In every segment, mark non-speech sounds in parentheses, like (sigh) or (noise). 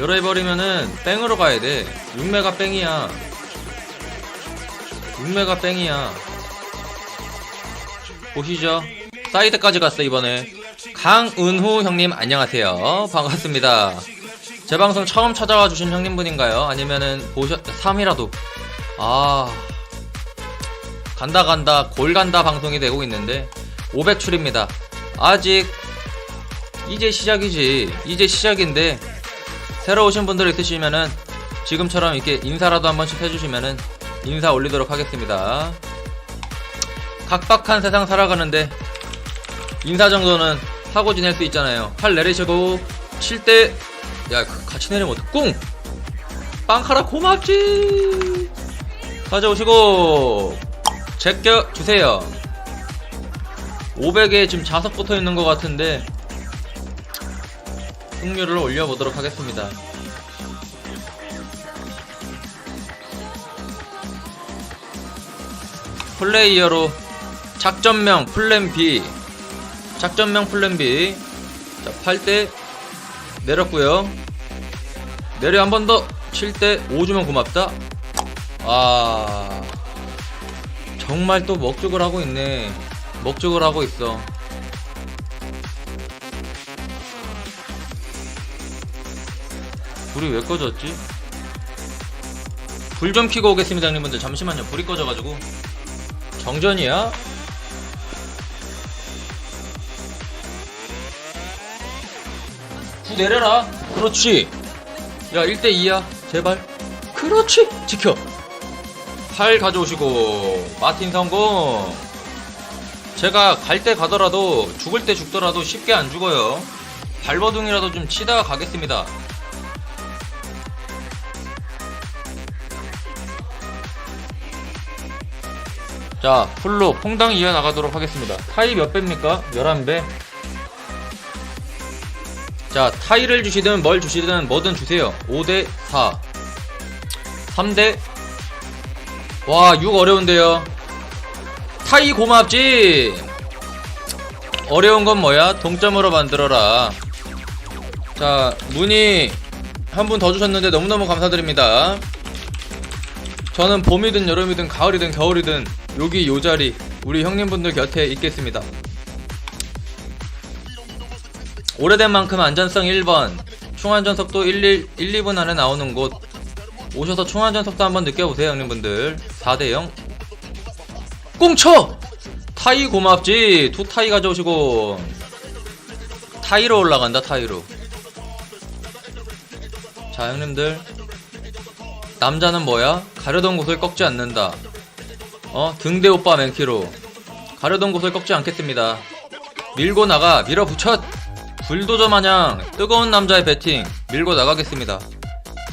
여러 해버리면은 뺑으로 가야 돼. 6메가 뺑이야. 6메가 뺑이야. 보시죠. 사이드까지 갔어 이번에. 강은후 형님 안녕하세요. 반갑습니다. 제 방송 처음 찾아와 주신 형님분인가요? 아니면은 보셨 3이라도. 아. 간다 간다 골 간다 방송이 되고 있는데 500출입니다. 아직 이제 시작이지. 이제 시작인데 새로 오신 분들 있으시면은 지금처럼 이렇게 인사라도 한 번씩 해주시면은 인사 올리도록 하겠습니다. 각박한 세상 살아가는데 인사 정도는 하고 지낼 수 있잖아요. 팔 내리시고 칠 때 야 같이 내리면 어떡 꿍! 빵카라 고맙지! 가져오시고 제껴 주세요. 500에 지금 자석 붙어 있는 것 같은데 승률을 올려보도록 하겠습니다. 플레이어로 작전명 플랜 B. 작전명 플랜 B. 자 8대 내렸고요. 내려 한 번 더. 7대 5주면 고맙다. 아 정말 또 먹죽을 하고 있네. 먹죽을 하고 있어 불이 왜 꺼졌지? 불 좀 켜고 오겠습니다 형님분들. 잠시만요. 불이 꺼져가지고. 정전이야? 구 내려라. 그렇지. 야 1대2야. 제발. 그렇지. 지켜. 8 가져오시고. 마틴 성공. 제가 갈 때 가더라도 죽을 때 죽더라도 쉽게 안 죽어요. 발버둥이라도 좀 치다가 가겠습니다 자, 풀로 퐁당 이어나가도록 하겠습니다. 타이 몇 배입니까? 11배. 자, 타이를 주시든 뭘 주시든 뭐든 주세요. 5대 4. 3대 와, 6 어려운데요. 타이 고맙지? 어려운 건 뭐야? 동점으로 만들어라. 자, 문의 한분 더 주셨는데 너무너무 감사드립니다. 저는 봄이든 여름이든 가을이든 겨울이든 여기 요 자리 우리 형님분들 곁에 있겠습니다. 오래된 만큼 안전성 1번 충안전 속도 1, 1, 1, 2분 안에 나오는 곳. 오셔서 충안전 속도 한번 느껴보세요 형님분들. 4대0 꽁쳐! 타이 고맙지. 두 타이 가져오시고. 타이로 올라간다 타이로. 자 형님들 남자는 뭐야? 가려던 곳을 꺾지 않는다. 어? 등대 오빠 맨키로. 가려던 곳을 꺾지 않겠습니다. 밀고 나가, 밀어붙여! 불도저 마냥 뜨거운 남자의 배팅, 밀고 나가겠습니다.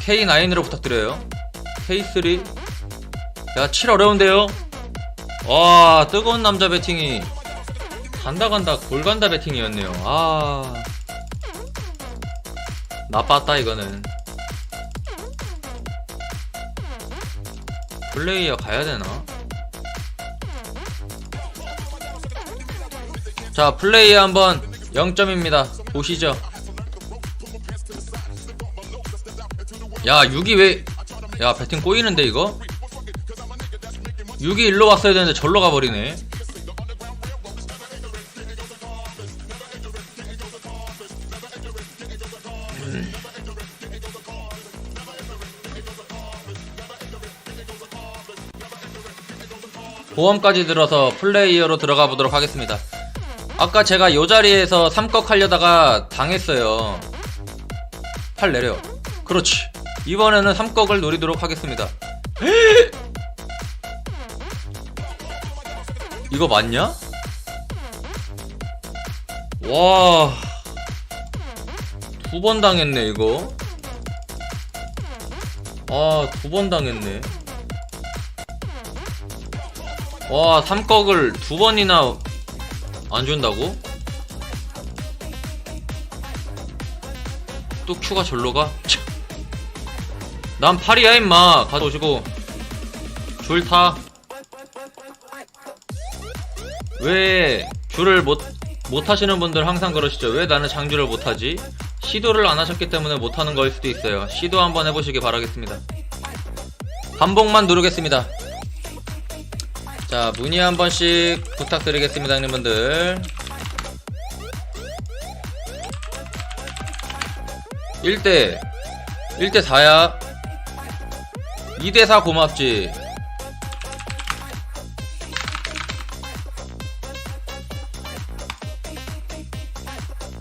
K9으로 부탁드려요. K3. 야, 7 어려운데요? 와, 뜨거운 남자 배팅이. 간다 간다, 골 간다 배팅이었네요. 아. 나빴다, 이거는. 플레이어 가야 되나? 자, 플레이어 한번 0점입니다. 보시죠. 야, 6이 왜, 야, 배팅 꼬이는데, 이거? 6이 일로 왔어야 되는데 절로 가버리네. 보험까지 들어서 플레이어로 들어가 보도록 하겠습니다. 아까 제가 요 자리에서 3꺽 하려다가 당했어요. 팔 내려. 그렇지. 이번에는 3꺽을 노리도록 하겠습니다. (gasps) 이거 맞냐? 와. 두 번 당했네, 이거. 아, 두 번 당했네. 와, 삼꺽을 두 번이나 안 준다고? 또 큐가 절로 가? 참. 난 팔이야 임마 가져오시고 줄 타. 왜 줄을 못, 못 하시는 분들 항상 그러시죠? 왜 나는 장줄을 못 하지? 시도를 안 하셨기 때문에 못하는 거일 수도 있어요. 시도 한번 해보시기 바라겠습니다. 반복만 누르겠습니다. 자, 문의 한 번씩 부탁드리겠습니다, 형님분들. 1대 1대 4야. 2대 4 고맙지.